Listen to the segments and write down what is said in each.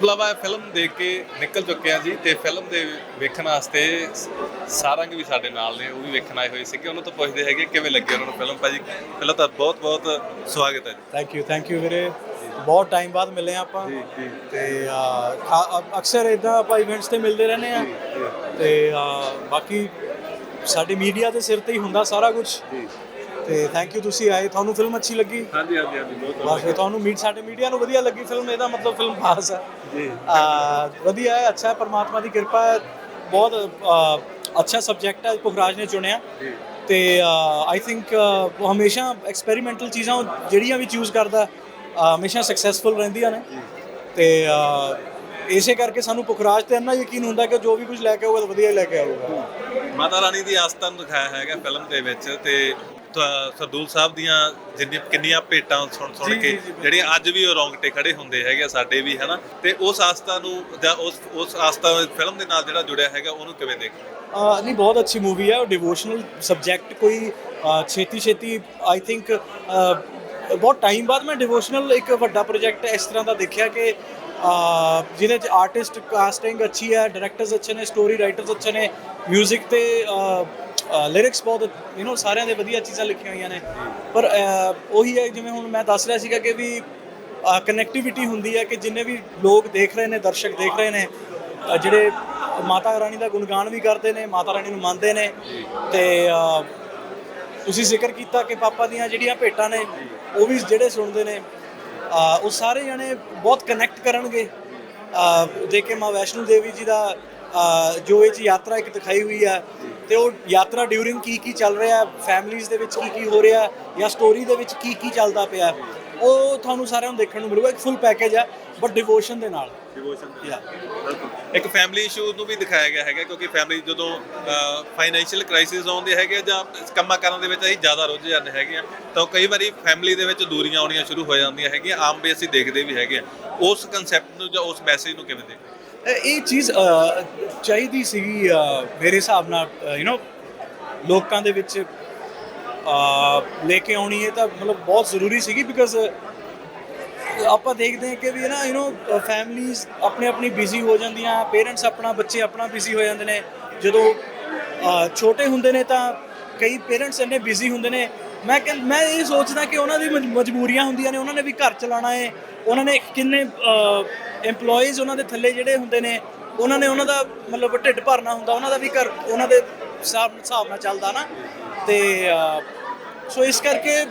ਬਲਾਵਾ film ਦੇਖ ਕੇ ਨਿਕਲ ਚੁੱਕੇ ਆ ਜੀ ਤੇ ਫਿਲਮ ਦੇ ਵੇਖਣ ਵਾਸਤੇ ਸਾਰੰਗ ਵੀ ਸਾਡੇ ਨਾਲ ਨੇ ਉਹ ਵੀ ਵੇਖਣ ਆਏ ਹੋਏ ਸੀਗੇ ਉਹਨਾਂ ਤੋਂ ਪੁੱਛਦੇ ਹੈਗੇ ਕਿਵੇਂ ਲੱਗੀ ਉਹਨਾਂ ਨੂੰ ਫਿਲਮ ਭਾਜੀ ਪਹਿਲਾਂ ਤਾਂ ਬਹੁਤ ਬਹੁਤ ਸਵਾਗਤ ਹੈ ਜੀ। ਥੈਂਕ ਯੂ ਥੈਂਕ ਯੂ ਵੀਰੇ। ਬਹੁਤ ਟਾਈਮ ਬਾਅਦ ਮਿਲੇ ਆਪਾਂ। ਜੀ ਜੀ। ਤੇ ਅਕਸਰ ਇਦਾਂ ਆਪਾਂ ਇਵੈਂਟਸ ਤੇ ਮਿਲਦੇ ਰਹਿੰਦੇ ਆ ਤੇ ਬਾਕੀ ਸਾਡੇ ਮੀਡੀਆ ਦੇ ਸਿਰ ਤੇ ਹੀ ਹੁੰਦਾ ਸਾਰਾ ਕੁਝ ਜੀ। ਤੇ ਥੈਂਕ ਯੂ ਤੁਸੀਂ ਆਏ ਤੁਹਾਨੂੰ ਫਿਲਮ ਅੱਛੀ ਲੱਗੀ? ਹਾਂਜੀ ਹਾਂਜੀ ਹਾਂਜੀ ਬਹੁਤ ਬਸ ਫਿਰ ਤੁਹਾਨੂੰ ਮੀਟ ਸਾਡੇ ਮੀਡੀਆ ਨੂੰ ਵਧੀਆ ਲੱਗੀ ਫਿਲਮ ਇਹਦਾ ਮਤਲਬ ਫਿਲਮ ਖਾਸ ਹੈ ਜੀ। ਵਧੀਆ ਹੈ ਅੱਛਾ ਹੈ ਪਰਮਾਤਮਾ ਦੀ ਕਿਰਪਾ ਹੈ ਬਹੁਤ ਅੱਛਾ ਸਬਜੈਕਟ ਹੈ ਪੁਖਰਾਜ ਨੇ ਚੁਣਿਆ। ਜੀ। ਤੇ ਆਈ ਥਿੰਕ ਉਹ ਹਮੇਸ਼ਾ ਐਕਸਪੈਰੀਮੈਂਟਲ ਚੀਜ਼ਾਂ ਉਹ ਜਿਹੜੀਆਂ ਵੀ ਚੂਜ਼ ਕਰਦਾ ਅਹ, ਹਮੇਸ਼ਾ ਸਕਸੈਸਫੁਲ ਰਹਿੰਦੀਆਂ ਨੇ। ਤੇ ਅਹ, ਇਸੇ ਕਰਕੇ ਸਾਨੂੰ ਪੁਖਰਾਜ ਤੇ ਇੰਨਾ ਯਕੀਨ ਹੁੰਦਾ ਕਿ ਜੋ ਵੀ ਕੁਝ ਲੈ ਕੇ ਆਊਗਾ ਤਾਂ ਵਧੀਆ ਹੀ ਲੈ ਕੇ ਆਊਗਾ। ਮਾਤਾ ਰਾਣੀ ਦੀ ਆਸਥਾ ਨੂੰ ਦਿਖਾਇਆ ਹੈਗਾ ਫਿਲਮ ਦੇ ਵਿੱਚ ਤੇ ਸਰਦੂਲ ਸਾਹਿਬ ਦੀਆਂ ਜਿੰਨੀ ਕਿੰਨੀਆਂ ਭੇਟਾਂ ਸੁਣ ਸੁਣ ਕੇ ਜਿਹੜੀਆਂ ਅੱਜ ਵੀ ਉਹ ਰੌਂਗਟੇ ਖੜੇ ਹੁੰਦੇ ਹੈਗੇ ਆ ਸਾਡੇ ਵੀ ਹਨਾ? ਤੇ ਉਸ ਆਸਥਾ ਨੂੰ ਜਾਂ ਉਸ ਉਸ ਆਸਥਾ ਫਿਲਮ ਦੇ ਨਾਲ ਜਿਹੜਾ ਜੁੜਿਆ ਹੈਗਾ ਉਹਨੂੰ ਕਿਵੇਂ ਦੇਖ ਅਹ, ਨਹੀਂ ਬਹੁਤ ਅੱਛੀ ਮੂਵੀ ਹੈ ਉਹ ਡਿਵੋਸ਼ਨਲ ਸਬਜੈਕਟ ਕੋਈ ਛੇਤੀ ਛੇਤੀ ਆਈ ਥਿੰਕ ਬਹੁਤ ਟਾਈਮ ਬਾਅਦ ਮੈਂ ਡਿਵੋਸ਼ਨਲ ਇੱਕ ਵੱਡਾ ਪ੍ਰੋਜੈਕਟ ਇਸ ਤਰ੍ਹਾਂ ਦਾ ਦੇਖਿਆ ਕਿ ਜਿਹਦੇ ਚ ਆਰਟਿਸਟ ਕਾਸਟਿੰਗ ਅੱਛੀ ਹੈ ਡਾਇਰੈਕਟਰਸ ਅੱਛੇ ਨੇ ਸਟੋਰੀ ਰਾਈਟਰਸ ਅੱਛੇ ਨੇ 뮤직 ਤੇ ਲਿਰਿਕਸ ਬਹੁਤ ਯੂ نو ਸਾਰਿਆਂ ਦੇ ਵਧੀਆ ਚੀਜ਼ਾਂ ਲਿਖੀਆਂ ਹੋਈਆਂ ਨੇ। ਪਰ ਉਹੀ ਹੈ, ਜਿਵੇਂ ਹੁਣ ਮੈਂ ਦੱਸ ਰਿਹਾ ਸੀਗਾ ਕਿ ਵੀ ਕਨੈਕਟੀਵਿਟੀ ਹੁੰਦੀ ਹੈ ਕਿ ਜਿੰਨੇ ਵੀ ਲੋਕ ਦੇਖ ਰਹੇ ਨੇ, ਦਰਸ਼ਕ ਦੇਖ ਰਹੇ ਨੇ ਜਿਹੜੇ ਮਾਤਾ ਰਾਣੀ ਦਾ ਗੁਣਗਾਨ ਵੀ ਕਰਦੇ ਨੇ, ਮਾਤਾ ਰਾਣੀ ਨੂੰ ਮੰਨਦੇ ਨੇ, ਤੇ ਤੁਸੀਂ ਜ਼ਿਕਰ ਕੀਤਾ ਕਿ ਪਾਪਾ ਦੀਆਂ ਜਿਹੜੀਆਂ ਭੇਟਾਂ ਨੇ, ਉਹ ਵੀ ਜਿਹੜੇ ਸੁਣਦੇ ਨੇ ਉਹ ਸਾਰੇ ਜਣੇ ਬਹੁਤ ਕਨੈਕਟ ਕਰਨਗੇ। ਦੇਖ ਕੇ ਮਾਂ ਵੈਸ਼ਨੂ ਦੇਵੀ ਜੀ ਦਾ ਜੋ ਇਹ 'ਚ ਯਾਤਰਾ ਇੱਕ ਦਿਖਾਈ ਹੋਈ ਹੈ ਤੇ ਉਹ ਯਾਤਰਾ ਡਿਊਰਿੰਗ ਕੀ ਕੀ ਚੱਲ ਰਿਹਾ ਫੈਮਲੀਜ਼ ਦੇ ਵਿੱਚ ਕੀ ਕੀ ਹੋ ਰਿਹਾ ਜਾਂ ਸਟੋਰੀ ਦੇ ਵਿੱਚ ਕੀ ਕੀ ਚੱਲਦਾ ਪਿਆ ਉਹ ਤੁਹਾਨੂੰ ਸਾਰਿਆਂ ਨੂੰ ਦੇਖਣ ਨੂੰ ਮਿਲੂਗਾ ਇੱਕ ਫੁੱਲ ਪੈਕੇਜ ਹੈ ਬਟ ਡਿਵੋਸ਼ਨ ਦੇ ਨਾਲ। ਡਿਵੋਸ਼ਨ ਯਾ ਇੱਕ ਫੈਮਿਲੀ ਇਸ਼ੂ ਨੂੰ ਵੀ ਦਿਖਾਇਆ ਗਿਆ ਹੈਗਾ ਕਿਉਂਕਿ ਫੈਮਿਲੀ ਜਦੋਂ ਫਾਈਨੈਂਸ਼ੀਅਲ ਕ੍ਰਾਈਸਿਸ ਆਉਂਦੇ ਹੈਗੇ ਜਾਂ ਕੰਮਾਂ ਕਾਰਾਂ ਦੇ ਵਿੱਚ ਅਸੀਂ ਜ਼ਿਆਦਾ ਰੁੱਝ ਜਾਂਦੇ ਹੈਗੇ ਆ ਤਾਂ ਕਈ ਵਾਰੀ ਫੈਮਿਲੀ ਦੇ ਵਿੱਚ ਦੂਰੀਆਂ ਆਉਣੀਆਂ ਸ਼ੁਰੂ ਹੋ ਜਾਂਦੀਆਂ ਹੈਗੀਆਂ ਆਮ ਵੀ ਅਸੀਂ ਦੇਖਦੇ ਵੀ ਹੈਗੇ ਆ। ਉਸ ਕਨਸੈਪਟ ਨੂੰ ਜਾਂ ਉਸ ਮੈਸੇਜ ਨੂੰ ਕਿਵੇਂ ਦੇਖਦੇ? ਇਹ ਇਹ ਚੀਜ਼ ਅਹ, ਚਾਹੀਦੀ ਸੀਗੀ ਅਹ, ਮੇਰੇ ਹਿਸਾਬ ਨਾਲ ਯੂ نو ਲੋਕਾਂ ਦੇ ਵਿੱਚ ਅਹ, ਲੈ ਕੇ ਆਉਣੀ ਇਹ ਤਾਂ ਮਤਲਬ ਬਹੁਤ ਜ਼ਰੂਰੀ ਸੀਗੀ ਬਿਕਾਜ਼ ਆਪਾਂ ਦੇਖਦੇ ਹਾਂ ਕਿ ਵੀ ਨਾ ਯੂ نو ਫੈਮਲੀਜ਼ ਆਪਣੇ ਆਪਣੀ ਬਿਜ਼ੀ ਹੋ ਜਾਂਦੀਆਂ ਪੇਰੈਂਟਸ ਆਪਣਾ ਬੱਚੇ ਆਪਣਾ ਬਿਜ਼ੀ ਹੋ ਜਾਂਦੇ ਨੇ ਜਦੋਂ ਅਹ, ਛੋਟੇ ਹੁੰਦੇ ਨੇ ਤਾਂ ਕਈ ਪੇਰੈਂਟਸ ਇੰਨੇ ਬਿਜ਼ੀ ਹੁੰਦੇ ਨੇ ਮੈਂ ਕਹਿੰ- ਮੈਂ ਇਹ ਸੋਚਦਾ ਕਿ ਉਹਨਾਂ ਦੀ ਮਜ- ਮਜਬੂਰੀਆਂ ਹੁੰਦੀਆਂ ਨੇ ਉਹਨਾਂ ਨੇ ਵੀ ਘਰ ਚਲਾਉਣਾ ਹੈ ਉਹਨਾਂ ਨੇ ਕਿੰਨੇ EMPLOYEES ਉਹਨਾਂ ਦੇ ਥੱਲੇ ਜਿਹੜੇ ਹੁੰਦੇ ਨੇ ਉਹਨਾਂ ਨੇ ਉਹਨਾਂ ਦਾ ਮਤਲਬ ਢਿੱਡ ਭਰਨਾ ਹੁੰਦਾ ਉਹਨਾਂ ਦਾ ਵੀ ਘਰ ਉਹਨਾਂ ਦੇ ਹਿਸਾਬ ਹਿਸਾਬ ਨਾਲ ਚੱਲਦਾ ਨਾ। ਤੇ ਅਹ, ਸੋ ਇਸ ਕਰਕੇ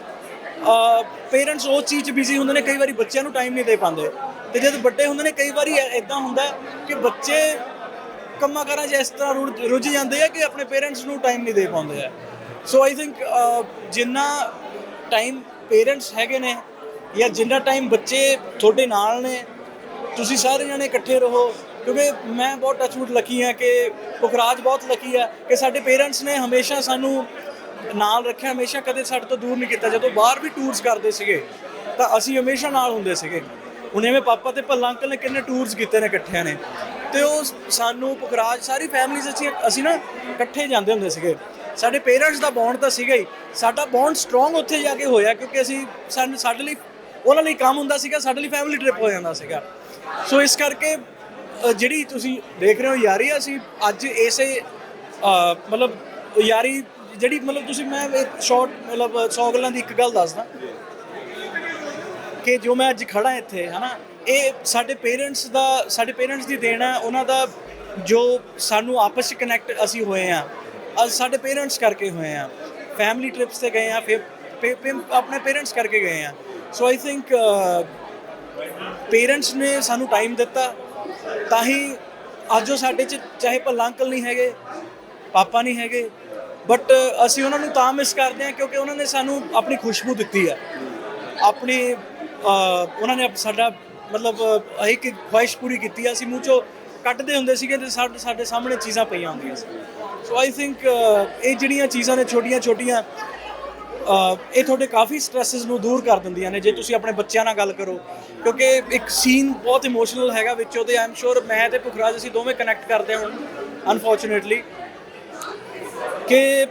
ਪੇਰੈਂਟਸ ਉਹ ਚੀਜ਼ 'ਚ ਬਿਜ਼ੀ ਹੁੰਦੇ ਨੇ ਕਈ ਵਾਰੀ ਬੱਚਿਆਂ ਨੂੰ ਟਾਈਮ ਨਹੀਂ ਦੇ ਪਾਉਂਦੇ। ਤੇ ਜਦ ਵੱਡੇ ਹੁੰਦੇ ਨੇ ਕਈ ਵਾਰੀ ਇਦਾਂ ਹੁੰਦਾ ਕਿ ਬੱਚੇ ਕੰਮਾਂ ਕਾਰਾਂ 'ਚ ਇਸ ਤਰ੍ਹਾਂ ਰੁੜ ਰੁੱਝ ਜਾਂਦੇ ਆ ਕਿ ਆਪਣੇ ਪੇਰੈਂਟਸ ਨੂੰ ਟਾਈਮ ਨਹੀਂ ਦੇ ਪਾਉਂਦੇ ਆ। ਸੋ ਆਈ ਥਿੰਕ ਜਿੰਨਾ ਟਾਈਮ ਪੇਰੈਂਟਸ ਹੈਗੇ ਨੇ ਜਾਂ ਜਿੰਨਾ ਟਾਈਮ ਬੱਚੇ ਤੁਹਾਡੇ ਨਾਲ ਨੇ, ਤੁਸੀਂ ਸਾਰੇ ਜਣੇ ਇਕੱਠੇ ਰਹੋ। ਕਿਉਂਕਿ ਮੈਂ ਬਹੁਤ ਟੱਚਵੁੱਡ ਲੱਕੀ ਹਾਂ ਕਿ ਪੁਖਰਾਜ ਬਹੁਤ ਲੱਕੀ ਹੈ ਕਿ ਸਾਡੇ ਪੇਰੈਂਟਸ ਨੇ ਹਮੇਸ਼ਾ ਸਾਨੂੰ ਨਾਲ ਰੱਖਿਆ, ਹਮੇਸ਼ਾ ਕਦੇ ਸਾਡੇ ਤੋਂ ਦੂਰ ਨਹੀਂ ਕੀਤਾ। ਜਦੋਂ ਬਾਹਰ ਵੀ ਟੂਰਸ ਕਰਦੇ ਸੀਗੇ, ਤਾਂ ਅਸੀਂ ਹਮੇਸ਼ਾ ਨਾਲ ਹੁੰਦੇ ਸੀਗੇ। ਹੁਣ ਐਵੇਂ ਪਾਪਾ ਤੇ ਭੱਲਾ ਅੰਕਲ ਨੇ ਕਿੰਨੇ ਟੂਰਸ ਕੀਤੇ ਨੇ ਇਕੱਠਿਆਂ ਨੇ। ਤੇ ਉਹ ਸਾਨੂੰ ਪੁਖਰਾਜ, ਸਾਰੀ ਫੈਮਿਲੀਜ਼ ਅਸੀਂ ਅਸੀਂ ਨਾ ਇਕੱਠੇ ਜਾਂਦੇ ਹੁੰਦੇ ਸੀਗੇ। ਸਾਡੇ ਪੇਰੈਂਟਸ ਦਾ ਬੌਂਡ ਤਾਂ ਸੀਗਾ ਹੀ। ਸਾਡਾ ਬੌਂਡ ਸਟਰੋਂਗ ਉੱਥੇ ਜਾ ਕੇ ਹੋਇਆ ਕਿਉਂਕਿ ਅਸੀਂ ਸਾਨੂੰ ਸਾਡੇ ਲਈ ਉਹਨਾਂ ਲਈ ਕੰਮ ਹੁੰਦਾ ਸੀਗਾ, ਸਾਡੇ ਲਈ ਫੈਮਿਲੀ ਟ੍ਰਿਪ ਹੋ ਜਾਂਦਾ ਸੀਗਾ। ਸੋ ਇਸ ਕਰਕੇ ਜਿਹੜੀ ਤੁਸੀਂ ਦੇਖ ਰਹੇ ਹੋ ਯਾਰੀ, ਅਸੀਂ ਅੱਜ ਇਸੇ ਮਤਲਬ ਯਾਰੀ ਜਿਹੜੀ ਮਤਲਬ ਤੁਸੀਂ ਮੈਂ ਇੱਕ ਸ਼ਾਰਟ ਮਤਲਬ 100 ਗੱਲਾਂ ਦੀ ਇੱਕ ਗੱਲ ਦੱਸਦਾ। ਕਿ ਜੋ ਮੈਂ ਅੱਜ ਖੜਾ ਇੱਥੇ, ਹਨਾ, ਇਹ ਸਾਡੇ ਪੇਰੈਂਟਸ ਦਾ ਸਾਡੇ ਪੇਰੈਂਟਸ ਦੀ ਦੇਣ ਹੈ। ਉਹਨਾਂ ਦਾ ਜੋ ਸਾਨੂੰ ਆਪਸ ਵਿੱਚ ਕਨੈਕਟ ਅਸੀਂ ਹੋਏ ਆ ਅੱਜ ਸਾਡੇ ਪੇਰੈਂਟਸ ਕਰਕੇ ਹੋਏ ਆ। ਫੈਮਿਲੀ ਟ੍ਰਿਪਸ ਤੇ ਗਏ ਆ ਫਿਰ ਪੇ- ਪੇ- ਆਪਣੇ ਪੇਰੈਂਟਸ ਕਰਕੇ ਗਏ ਆ। ਸੋ ਆਈ ਥਿੰਕ ਪੇਰੈਂਟਸ ਨੇ ਸਾਨੂੰ ਟਾਈਮ ਦਿੱਤਾ। ਤਾਂ ਹੀ ਅੱਜ ਉਹ ਸਾਡੇ ਚ ਚਾਹੇ ਭੱਲਾ ਅੰਕਲ ਨਹੀਂ ਹੈਗੇ ਪਾਪਾ ਨਹੀਂ ਹੈਗੇ ਬਟ ਅਸੀਂ ਉਹਨਾਂ ਨੂੰ ਤਾਂ ਮਿਸ ਕਰਦੇ ਹਾਂ ਕਿਉਂਕਿ ਉਹਨਾਂ ਨੇ ਸਾਨੂੰ ਆਪਣੀ ਖੁਸ਼ਬੂ ਦਿੱਤੀ ਆ। ਆਪਣੀ ਉਹਨਾਂ ਨੇ ਸਾਡਾ ਮਤਲਬ ਅਹ, ਇੱਕ ਖੁਆਇਸ਼ ਪੂਰੀ ਕੀਤੀ ਆ। ਅਸੀਂ ਮੂੰਹ ਚੋਂ ਕੱਢਦੇ ਹੁੰਦੇ ਸੀਗੇ ਤੇ ਸਾਡੇ ਸਾਡੇ ਸਾਹਮਣੇ ਚੀਜ਼ਾਂ ਪਈਆਂ ਹੁੰਦੀਆਂ ਸੀ। ਸੋ ਆਈ ਥਿੰਕ ਇਹ ਜਿਹੜੀਆਂ ਚੀਜ਼ਾਂ ਨੇ ਛੋਟੀਆਂ ਛੋਟੀਆਂ ਅਹ ਇਹ ਤੁਹਾਡੇ ਕਾਫੀ ਸਟ੍ਰੈਸਸ ਨੂੰ ਦੂਰ ਕਰ ਦਿੰਦੀਆਂ ਨੇ ਜੇ ਤੁਸੀਂ ਆਪਣੇ ਬੱਚਿਆਂ ਨਾਲ ਗੱਲ ਕਰੋ। ਕਿਉਂਕਿ ਇੱਕ ਸੀਨ ਬਹੁਤ ਇਮੋਸ਼ਨਲ ਹੈਗਾ ਵਿੱਚ ਉਹਦੇ ਆਮ ਸ਼ੋਰ ਮੈਂ ਤੇ ਪੁਖਰਾਜ ਅਸੀਂ ਦੋਵੇਂ ਕਨੈਕਟ ਕਰਦੇ ਹਾਂ ਹੁਣ ਅਨਫੋਰਚੂਨੇਟਲੀ ਕਿ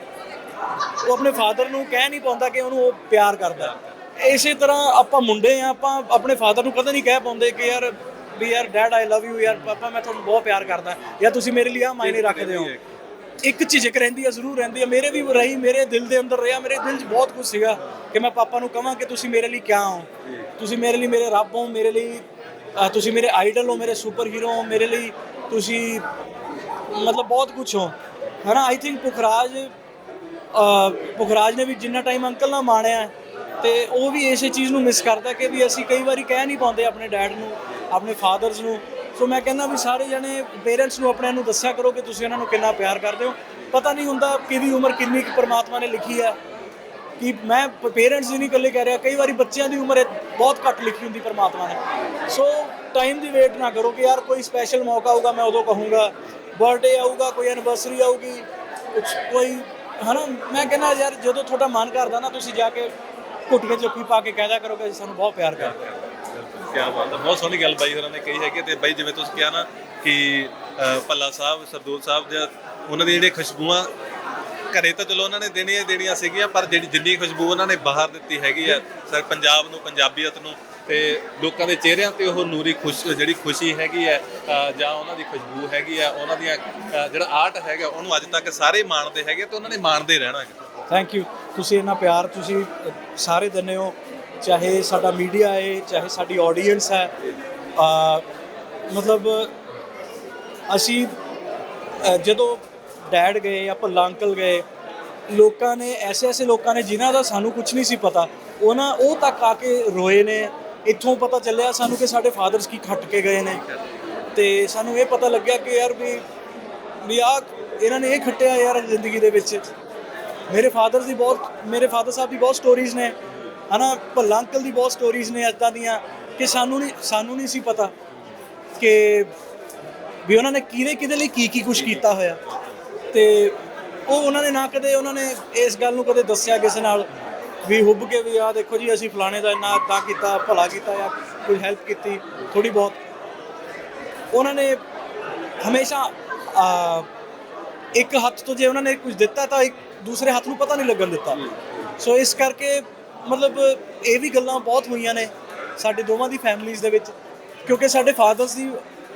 ਉਹ ਆਪਣੇ ਫਾਦਰ ਨੂੰ ਕਹਿ ਨਹੀਂ ਪਾਉਂਦਾ ਕਿ ਉਹਨੂੰ ਉਹ ਪਿਆਰ ਕਰਦਾ। ਇਸੇ ਤਰ੍ਹਾਂ ਆਪਾਂ ਮੁੰਡੇ ਆ ਆਪਾਂ ਆਪਣੇ ਫਾਦਰ ਨੂੰ ਕਦੇ ਨਹੀਂ ਕਹਿ ਪਾਉਂਦੇ ਕਿ ਯਾਰ ਵੀ ਯਾਰ ਡੈਡ ਆਈ ਲਵ ਯੂ ਯਾਰ ਪਾਪਾ ਮੈਂ ਤੁਹਾਨੂੰ ਬਹੁਤ ਪਿਆਰ ਕਰਦਾ। ਜਾਂ ਤੁਸੀਂ ਮੇਰੇ ਲਈ ਆ ਮਾਇਨੇ ਰੱਖਦੇ ਹੋ। ਇੱਕ ਝਿਜਕ ਰਹਿੰਦੀ ਹੈ ਜ਼ਰੂਰ ਰਹਿੰਦੀ ਹੈ ਮੇਰੇ ਵੀ ਰਹੀ ਮੇਰੇ ਦਿਲ ਦੇ ਅੰਦਰ ਰਿਹਾ ਮੇਰੇ ਦਿਲ 'ਚ ਬਹੁਤ ਕੁਝ ਸੀਗਾ ਕਿ ਮੈਂ ਪਾਪਾ ਨੂੰ ਕਹਾਂ ਕਿ ਤੁਸੀਂ ਮੇਰੇ ਲਈ ਕਿਆ ਹੋ? ਤੁਸੀਂ ਮੇਰੇ ਲਈ ਮੇਰੇ ਰੱਬ ਹੋ ਮੇਰੇ ਲਈ ਤੁਸੀਂ ਮੇਰੇ ਆਈਡਲ ਹੋ ਮੇਰੇ ਸੁਪਰ ਹੀਰੋ ਹੋ ਮੇਰੇ ਲਈ ਤੁਸੀਂ ਮਤਲਬ ਬਹੁਤ ਕੁਝ ਹੋ। ਹਨਾ ਆਈ ਥਿੰਕ ਪੁਖਰਾਜ ਪੁਖਰਾਜ ਨੇ ਵੀ ਜਿੰਨਾ ਟਾਈਮ ਅੰਕਲ ਨਾਲ ਮਾਣਿਆ ਹੈ, ਤੇ ਉਹ ਵੀ ਇਸੇ ਚੀਜ਼ ਨੂੰ ਮਿਸ ਕਰਦਾ ਕਿ ਵੀ ਅਸੀਂ ਕਈ ਵਾਰੀ ਕਹਿ ਨਹੀਂ ਪਾਉਂਦੇ ਆਪਣੇ ਡੈਡ ਨੂੰ ਆਪਣੇ ਫਾਦਰਸ ਨੂੰ ਸੋ ਮੈਂ ਕਹਿੰਦਾ ਵੀ ਸਾਰੇ ਜਣੇ ਪੇਰੈਂਟਸ ਨੂੰ ਆਪਣੇ ਨੂੰ ਦੱਸਿਆ ਕਰੋ ਕਿ ਤੁਸੀਂ ਉਹਨਾਂ ਨੂੰ ਕਿੰਨਾ ਪਿਆਰ ਕਰਦੇ ਹੋ। ਪਤਾ ਨਹੀਂ ਹੁੰਦਾ ਕਿਹਦੀ ਉਮਰ ਕਿੰਨੀ ਕੁ ਪਰਮਾਤਮਾ ਨੇ ਲਿਖੀ ਹੈ। ਕਿ ਮੈਂ ਪੇਰੈਂਟਸ ਦੀ ਨਹੀਂ ਇਕੱਲੇ ਕਹਿ ਰਿਹਾ, ਕਈ ਵਾਰੀ ਬੱਚਿਆਂ ਦੀ ਉਮਰ ਬਹੁਤ ਘੱਟ ਲਿਖੀ ਹੁੰਦੀ ਪਰਮਾਤਮਾ ਨੇ। ਸੋ ਟਾਈਮ ਦੀ ਵੇਟ ਨਾ ਕਰੋ ਕਿ ਯਾਰ ਕੋਈ ਸਪੈਸ਼ਲ ਮੌਕਾ ਆਊਗਾ, ਮੈਂ ਉਦੋਂ ਕਹੂੰਗਾ। ਬਰਥਡੇ ਆਊਗਾ, ਕੋਈ ਐਨਵਰਸਰੀ ਆਊਗੀ। ਕੁਛ ਕੋਈ, ਹਨਾ? ਮੈਂ ਕਹਿੰਦਾ ਯਾਰ ਜਦੋਂ ਤੁਹਾਡਾ ਮਨ ਕਰਦਾ ਨਾ, ਤੁਸੀਂ ਜਾ ਕੇ ਘੁੱਟ ਕੇ ਜੱਫੀ ਪਾ ਕੇ ਕਹਿਦਾ ਕਰੋ ਕਿ ਅਸੀਂ ਸਾਨੂੰ ਬਹੁਤ ਪਿਆਰ ਕਰਦੇ ਹਾਂ। ਕੀ ਬਾਤ ਹੈ, ਬਹੁਤ ਸੋਹਣੀ ਗੱਲ ਬਾਈ ਹੋਰਾਂ ਨੇ ਕਹੀ ਹੈਗੀ ਤੇ ਬਾਈ ਜਿਵੇਂ ਤੁਸੀਂ ਕਿਹਾ ਨਾ ਕਿ ਭੱਲਾ ਸਾਹਿਬ, ਸਰਦੂਲ ਸਾਹਿਬ ਦੇ ਉਹਨਾਂ ਦੀ ਜਿਹੜੇ ਖੁਸ਼ਬੂਆਂ ਘਰੇ ਤਾਂ ਚਲੋ ਉਹਨਾਂ ਨੇ ਦੇਣੀਆਂ ਹੀ ਦੇਣੀਆਂ ਸੀਗੀਆਂ, ਪਰ ਜਿਹੜੀ ਜਿੰਨੀ ਖੁਸ਼ਬੂ ਉਹਨਾਂ ਨੇ ਬਾਹਰ ਦਿੱਤੀ ਹੈਗੀ ਆ ਸਰ ਪੰਜਾਬ ਨੂੰ, ਪੰਜਾਬੀਅਤ ਨੂੰ ਤੇ ਲੋਕਾਂ ਦੇ ਚਿਹਰਿਆਂ ਤੇ ਉਹ ਨੂਰੀ ਖੁਸ਼, ਜਿਹੜੀ ਖੁਸ਼ੀ ਹੈਗੀ ਹੈ ਜਾਂ ਉਹਨਾਂ ਦੀ ਖੁਸ਼ਬੂ ਹੈਗੀ ਆ ਉਹਨਾਂ ਦੀਆਂ ਜਿਹੜਾ ਆਰਟ ਹੈਗਾ ਉਹਨੂੰ ਅੱਜ ਤੱਕ ਸਾਰੇ ਮਾਣਦੇ ਹੈਗੇ ਤੇ ਉਹਨਾਂ ਨੇ ਮਾਣਦੇ ਰਹਿਣਾ ਹੈਗਾ। ਥੈਂਕ ਯੂ ਤੁਸੀਂ ਇੰਨਾ ਪਿਆਰ ਤੁਸੀਂ ਸਾਰੇ ਦਿੰਦੇ ਹੋ। ਚਾਹੇ ਸਾਡਾ ਮੀਡੀਆ ਹੈ, ਚਾਹੇ ਸਾਡੀ ਆਡੀਅנס ਹੈ ਮਤਲਬ ਅਸੀਂ ਜਦੋਂ ਡੈਡ ਗਏ ਜਾਂ ਭੱਲਾ ਅੰਕਲ ਗਏ, ਲੋਕਾਂ ਨੇ, ਐਸੇ ਐਸੇ ਲੋਕਾਂ ਨੇ ਜਿਨ੍ਹਾਂ ਦਾ ਸਾਨੂੰ ਕੁਝ ਨਹੀਂ ਸੀ ਪਤਾ, ਉਹਨਾਂ, ਉਹ ਤੱਕ ਆ ਕੇ ਰੋਏ ਨੇ, ਇੱਥੋਂ ਪਤਾ ਚੱਲਿਆ ਸਾਨੂੰ ਕਿ ਸਾਡੇ ਫਾਦਰਸ ਕੀ ਖੱਟ ਕੇ ਗਏ ਨੇ। ਤੇ ਸਾਨੂੰ ਇਹ ਪਤਾ ਲੱਗਿਆ ਕਿ ਯਾਰ ਵੀ ਵੀ ਆ ਇਹਨਾਂ ਨੇ ਇਹ ਖੱਟਿਆ ਯਾਰ ਜ਼ਿੰਦਗੀ ਦੇ ਵਿੱਚ। ਮੇਰੇ ਫਾਦਰ ਦੀ ਬਹੁਤ, ਮੇਰੇ ਫਾਦਰ ਸਾਹਿਬ ਦੀ ਬਹੁਤ ਸਟੋਰੀਜ਼ ਨੇ। ਹਨਾ ਭੱਲਾ ਅੰਕਲ ਦੀ ਬਹੁਤ ਸਟੋਰੀਜ਼ ਨੇ ਇਦਾਂ ਦੀਆਂ ਕਿ ਸਾਨੂੰ ਨਹੀਂ ਸਾਨੂੰ ਨਹੀਂ ਸੀ ਪਤਾ ਕਿ ਵੀ ਉਹਨਾਂ ਨੇ ਕਿਹਦੇ ਕਿਹਦੇ ਲਈ ਕੀ ਕੀ ਕੁਝ ਕੀਤਾ ਹੋਇਆ। ਤੇ ਉਹ ਉਹਨਾਂ ਨੇ ਨਾ ਕਦੇ ਉਹਨਾਂ ਨੇ ਇਸ ਗੱਲ ਨੂੰ ਕਦੇ ਦੱਸਿਆ ਕਿਸੇ ਨਾਲ ਵੀ ਹੁੱਬ ਕੇ ਵੀ ਆ ਦੇਖੋ ਜੀ ਅਸੀਂ ਫਲਾਣੇ ਦਾ ਇੰਨਾ ਤਾਂ ਕੀਤਾ ਭਲਾ ਕੀਤਾ ਜਾਂ ਕੋਈ ਹੈਲਪ ਕੀਤੀ ਥੋੜੀ ਬਹੁਤ। ਉਹਨਾਂ ਨੇ ਹਮੇਸ਼ਾ ਇੱਕ ਹੱਥ ਤੋਂ ਜੇ ਉਹਨਾਂ ਨੇ ਕੁਝ ਦਿੱਤਾ ਤਾਂ ਇੱਕ ਦੂਸਰੇ ਹੱਥ ਨੂੰ ਪਤਾ ਨਹੀਂ ਲੱਗਣ ਦਿੱਤਾ। ਸੋ ਇਸ ਕਰਕੇ ਮਤਲਬ ਇਹ ਵੀ ਗੱਲਾਂ ਬਹੁਤ ਹੋਈਆਂ ਨੇ ਸਾਡੇ ਦੋਵਾਂ ਦੀ ਫੈਮਿਲੀਜ਼ ਦੇ ਵਿੱਚ, ਕਿਉਂਕਿ ਸਾਡੇ ਫਾਦਰਸ ਦੀ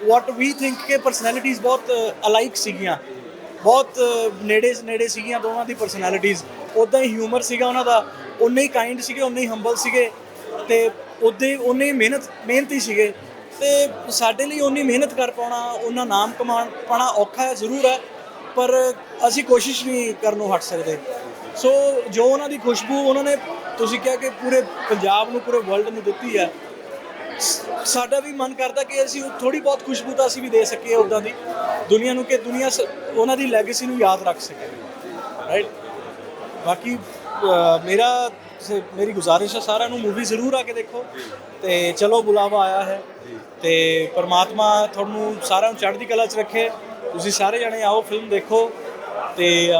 ਵਾਟ ਵੀ ਥਿੰਕ ਕਿ ਪਰਸਨੈਲਿਟੀਜ਼ ਬਹੁਤ ਅਲਾਈਕ ਸੀਗੀਆਂ। ਬਹੁਤ ਨੇੜੇ ਨੇੜੇ ਸੀਗੀਆਂ ਦੋਵਾਂ ਦੀ ਪਰਸਨੈਲਿਟੀਜ਼ ਉਦਾਂ ਹੀ ਹਿਊਮਰ ਸੀਗਾ ਉਹਨਾਂ ਦਾ ਉਨੇ ਹੀ ਕਾਈਂਡ ਸੀਗੇ ਉਨੇ ਹੀ ਹੰਬਲ ਸੀਗੇ ਤੇ ਉਦੇ ਉਨੇ ਹੀ ਮਿਹਨਤ, ਮਿਹਨਤੀ ਸੀਗੇ। ਤੇ ਸਾਡੇ ਲਈ ਉਨੀ ਮਿਹਨਤ ਕਰ ਪਾਉਣਾ ਉਹਨਾਂ ਨਾਮ ਕਮਾਉਣ ਪਾਣਾ ਔਖਾ ਹੈ ਜ਼ਰੂਰ ਹੈ, ਪਰ ਅਸੀਂ ਕੋਸ਼ਿਸ਼ ਨਹੀਂ ਕਰਨੋਂ ਹਟ ਸਕਦੇ। ਸੋ ਜੋ ਉਹਨਾਂ ਦੀ ਖੁਸ਼ਬੂ, ਉਹਨਾਂ ਨੇ ਤੁਸੀਂ ਕਿਹਾ ਕਿ ਪੂਰੇ ਪੰਜਾਬ ਨੂੰ, ਪੂਰੇ ਵਰਲਡ ਨੂੰ ਦਿੱਤੀ ਹੈ। ਸਾਡਾ ਵੀ ਮਨ ਕਰਦਾ ਕਿ ਅਸੀਂ ਥੋੜੀ ਬਹੁਤ ਖੁਸ਼ਬੂ ਤਾਂ ਅਸੀਂ ਵੀ ਦੇ ਸਕੀਏ ਉਦਾਂ ਦੀ। ਦੁਨੀਆ ਨੂੰ ਕਿ ਦੁਨੀਆ ਸ- ਉਹਨਾਂ ਦੀ ਲੈਗੇਸੀ ਨੂੰ ਯਾਦ ਰੱਖ ਸਕੇ। ਰਾਈਟ ਬਾਕੀ ਮੇਰਾ ਮੇਰੀ ਗੁਜ਼ਾਰਿਸ਼ ਹੈ, ਸਾਰਿਆਂ ਨੂੰ ਮੂਵੀ ਜ਼ਰੂਰ ਆ ਕੇ ਦੇਖੋ। ਤੇ ਚਲੋ, ਬੁਲਾਵਾ ਆਇਆ ਹੈ। ਤੇ ਪਰਮਾਤਮਾ ਤੁਹਾਨੂੰ ਸਾਰਿਆਂ ਨੂੰ ਚੜ੍ਹਦੀ ਕਲਾ 'ਚ ਰੱਖੇ। ਤੁਸੀਂ ਸਾਰੇ ਜਣੇ ਆਓ ਫਿਲਮ ਦੇਖੋ। ਤੇ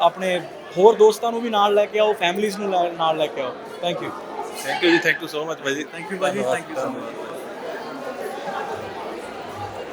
ਆਪਣੇ ਹੋਰ ਦੋਸਤਾਂ ਨੂੰ ਵੀ ਨਾਲ ਲੈ ਕੇ ਆਓ ਫੈਮਿਲੀਜ਼ ਨੂੰ ਨਾਲ ਲੈ ਕੇ ਆਓ। Thank you thank you ji thank you so much ਬਾਈ ਜੀ। ਥੈਂਕ ਯੂ ਭਾਜੀ ਥੈਂਕ ਯੂ ਸੋ ਮਚ